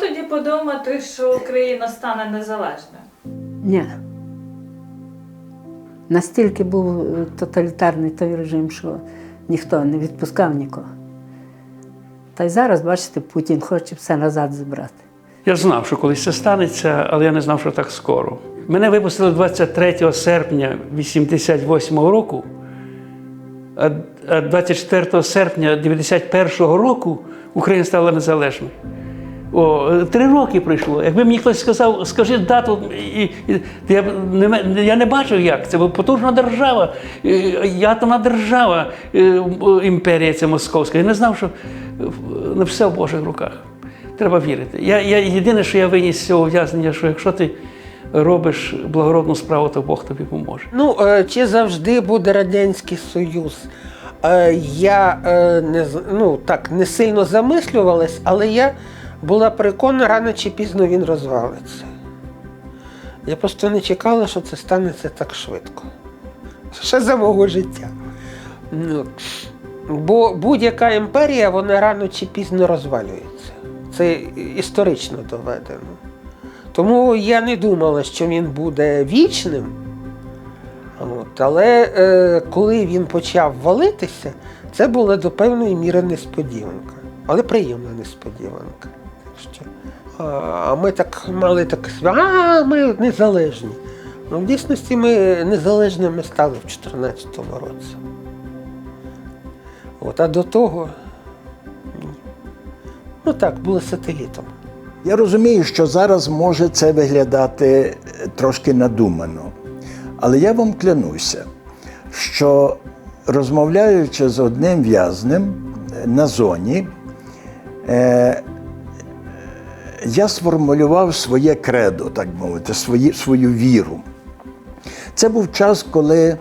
тоді подумати, що Україна стане незалежною? Ні. Настільки був е, тоталітарний той режим, що ніхто не відпускав нікого. Та й зараз, бачите, Путін хоче все назад забрати. Я знав, що колись це станеться, але я не знав, що так скоро. Мене випустили 23 серпня 88-го року, а а 24 серпня 91-го року Україна стала незалежною. О, три роки пройшло. Якби мені хтось сказав, скажи дату, і, і, я, не, я не бачив, як це, бо потужна держава, атомна держава, і, імперія ця московська. Я не знав, що е, не все в Божих руках. Треба вірити. Я, я, єдине, що я виніс з цього ув'язнення, що якщо ти робиш благородну справу, то Бог тобі поможе. Ну, е, чи завжди буде Радянський Союз? Е, Я е, не, ну, так, не сильно замислювалась, але я була переконана, рано чи пізно він розвалиться. Я просто не чекала, що це станеться так швидко. Ще за мого життя. Ну, бо будь-яка імперія, вона рано чи пізно розвалюється. Це історично доведено. Тому я не думала, що він буде вічним. От, але е, коли він почав валитися, це була до певної міри несподіванка. Але приємна несподіванка. Так а, ми так мали так, а ми незалежні. Ну, в дійсності ми незалежними стали в 2014 році. От, а до того, ні. ну так, були сателітом. Я розумію, що зараз може це виглядати е, трошки надумано. Але я вам клянуся, що розмовляючи з одним в'язнем е, на зоні, е, я сформулював своє кредо, так мовити, свої, свою віру. Це був час, коли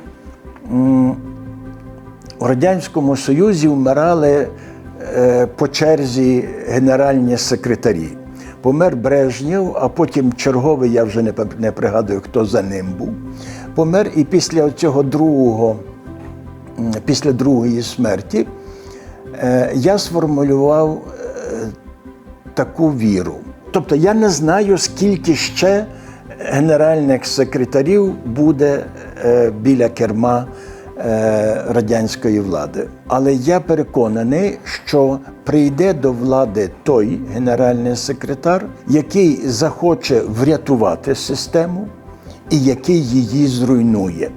у Радянському Союзі вмирали е, по черзі генеральні секретарі. Помер Брежнєв, а потім черговий, я вже не, не пригадую, хто за ним був. Помер і після цього другого, після другої смерті, е, я сформулював е, таку віру. Тобто я не знаю, скільки ще генеральних секретарів буде е, біля керма е, радянської влади. Але я переконаний, що прийде до влади той генеральний секретар, який захоче врятувати систему і який її зруйнує.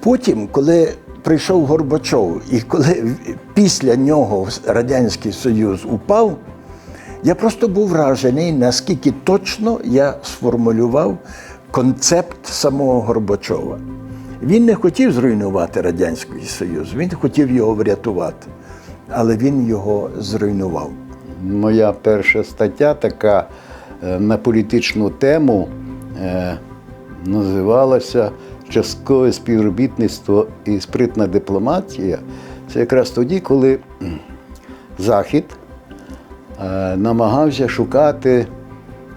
Потім, коли прийшов Горбачов, і коли після нього Радянський Союз упав, я просто був вражений, наскільки точно я сформулював концепт самого Горбачова. Він не хотів зруйнувати Радянський Союз, він хотів його врятувати, але він його зруйнував. Моя перша стаття така е, на політичну тему е, називалася Часткове співробітництво і спритна дипломатія. Це якраз тоді, коли Захід е, намагався шукати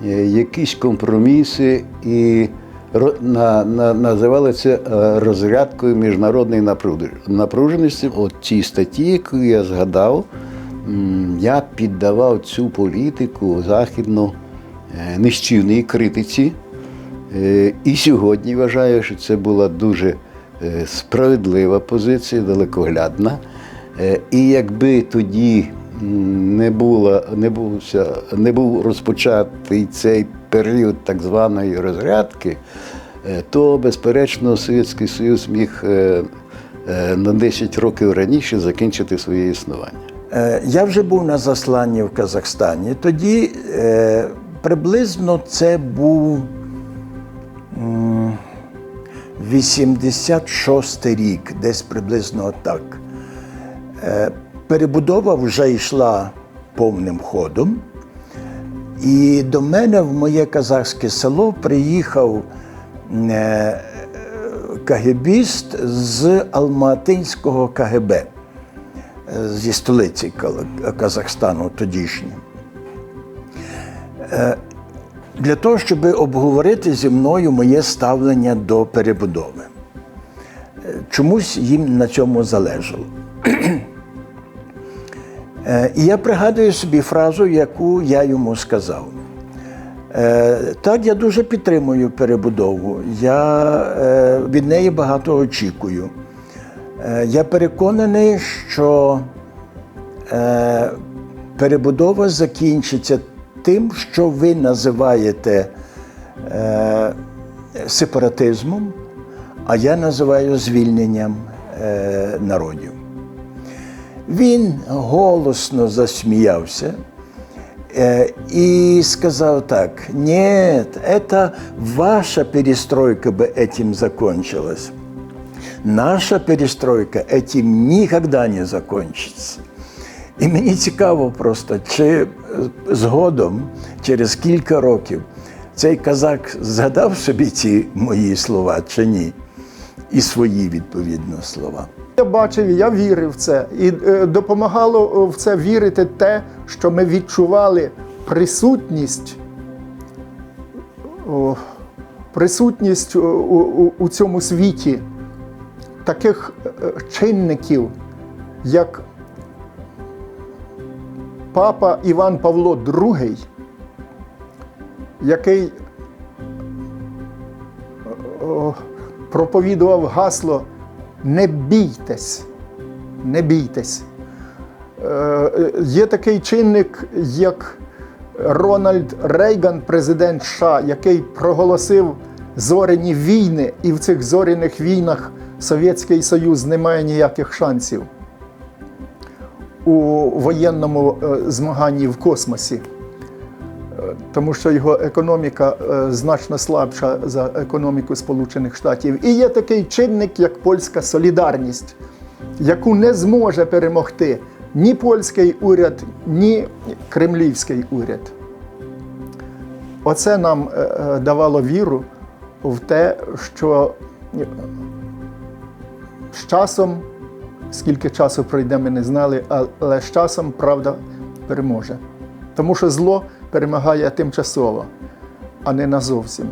е, якісь компроміси і на, на, називали це е, розрядкою міжнародної напруженості. От цій статті, яку я згадав, я піддавав цю політику західну нищівній критиці. Е, І сьогодні вважаю, що це була дуже е, справедлива позиція, далекоглядна. Е, І якби тоді не, була, не, бувся, не був розпочатий цей період так званої розрядки, то, безперечно, Совєтський Союз міг на 10 років раніше закінчити своє існування. Я вже був на засланні в Казахстані. Тоді приблизно це був 86 рік, десь приблизно так. Е, Перебудова вже йшла повним ходом. І до мене в моє казахське село приїхав е, кагебіст з Алматинського КГБ е, зі столиці Казахстану тодішньої. Для того, щоб обговорити зі мною моє ставлення до перебудови. Чомусь їм на цьому залежало. Е, І я пригадую собі фразу, яку я йому сказав. Е, Так, я дуже підтримую перебудову. Я е, від неї багато очікую. Я переконаний, що перебудова закінчиться тим, що ви називаєте е, сепаратизмом, а я називаю звільненням е, народів. Він голосно засміявся э, и сказал так, нет, это ваша перестройка бы этим закончилась. Наша перестройка этим никогда не закончится. І мені цікаво просто, чи е, згодом, через кілька років, цей казак згадав собі ці мої слова чи ні, і свої відповідно слова. Я бачив, я вірив в це. І е, допомагало в це вірити те, що ми відчували присутність, присутність у, у, у цьому світі таких е, чинників, як папа Іван Павло II, який проповідував гасло не бійтесь, не бійтесь. Е, е, Є такий чинник, як Рональд Рейган, президент США, який проголосив зоряні війни, і в цих зоряних війнах Совєтський Союз не має ніяких шансів у воєнному е, змаганні в космосі тому що його економіка е, значно слабша за економіку Сполучених Штатів. І є такий чинник, як польська солідарність, яку не зможе перемогти ні польський уряд, ні кремлівський уряд. Оце нам е, е, давало віру в те, що е, з часом, скільки часу пройде, ми не знали, але з часом правда переможе. Тому що зло перемагає тимчасово, а не назовсім.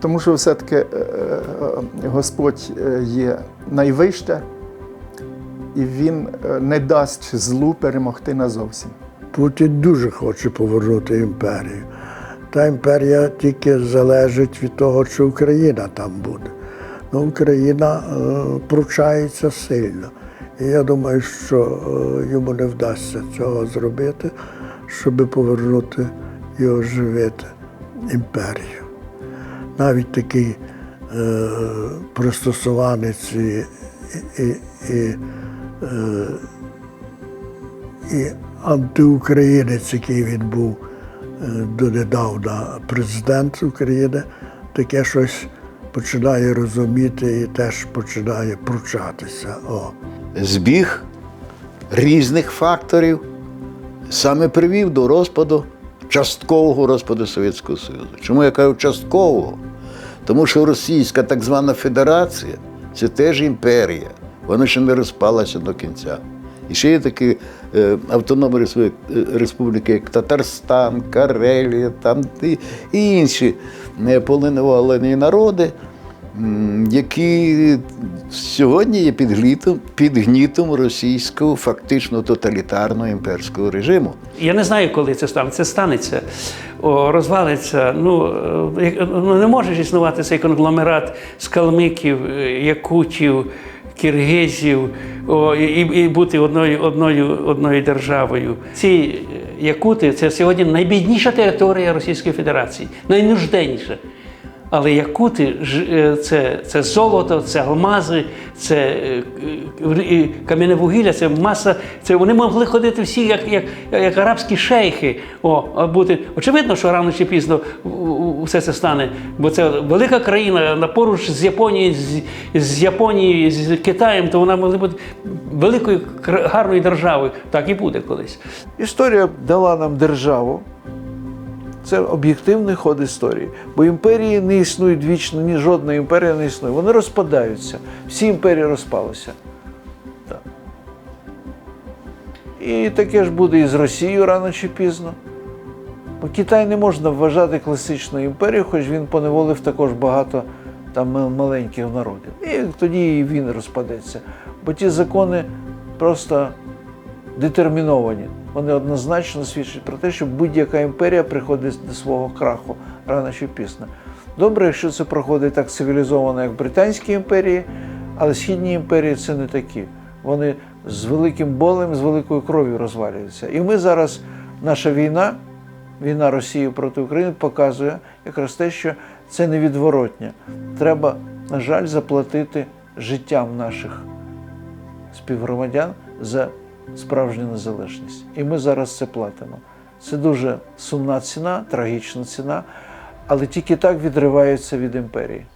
Тому що все-таки е, е, Господь е, є найвище, і Він не дасть злу перемогти назовсім. Путін дуже хоче повернути імперію. Та імперія тільки залежить від того, чи Україна там буде. Ну, Україна е, пручається сильно. І я думаю, що е, йому не вдасться цього зробити, щоб повернути і оживити імперію. Навіть такий е, пристосуванець і, і, і, е, і антиукраїнець, який він був е, донедавна президент України, таке щось починає розуміти і теж починає пручатися. О. збіг різних факторів саме привів до розпаду, часткового розпаду Совєтського Союзу. Чому я кажу часткового? Тому що Російська так звана Федерація це теж імперія. Вона ще не розпалася до кінця. І ще є такі е, автономні е, республіки, як Татарстан, Карелія, там і, і інші е, полинувалені народи, які сьогодні є під гнітом, під гнітом російського фактично тоталітарного імперського режиму. Я не знаю, коли це станеться. Це станеться, розвалиться. Ну, е, ну не може ж існувати цей конгломерат з калмиків, е, якутів, киргизів о, і, і бути одною, одною, одною державою. Ці е, якути це сьогодні найбідніша територія Російської Федерації, найнужденніша. Але якути е, це, це золото, це алмази, це е, е, кам'яне вугілля, це маса. Це вони могли ходити всі як, як, як арабські шейхи. О, бути очевидно, що рано чи пізно все це стане, бо це велика країна на поруч з Японією, з, з Японією, з Китаєм, то вона могла бути великою гарною державою. Так і буде колись. Історія дала нам державу. Це об'єктивний ход історії. Бо імперії не існують вічно, ні жодна імперія не існує. Вони розпадаються. Всі імперії розпалися. Так. І таке ж буде і з Росією рано чи пізно. Бо Китай не можна вважати класичною імперією, хоч він поневолив також багато там маленьких народів. І тоді і він розпадеться. Бо ті закони просто детерміновані. Вони однозначно свідчать про те, що будь-яка імперія приходить до свого краху рано чи пізно. Добре, якщо це проходить так цивілізовано, як Британські імперії, але східні імперії це не такі. Вони з великим болем, з великою кров'ю розвалюються. І ми зараз, наша війна, війна Росії проти України показує якраз те, що це невідворотня. Треба, на жаль, заплатити життям наших співгромадян за справжню незалежність. І ми зараз це платимо. Це дуже сумна ціна, трагічна ціна, але тільки так відриваються від імперії.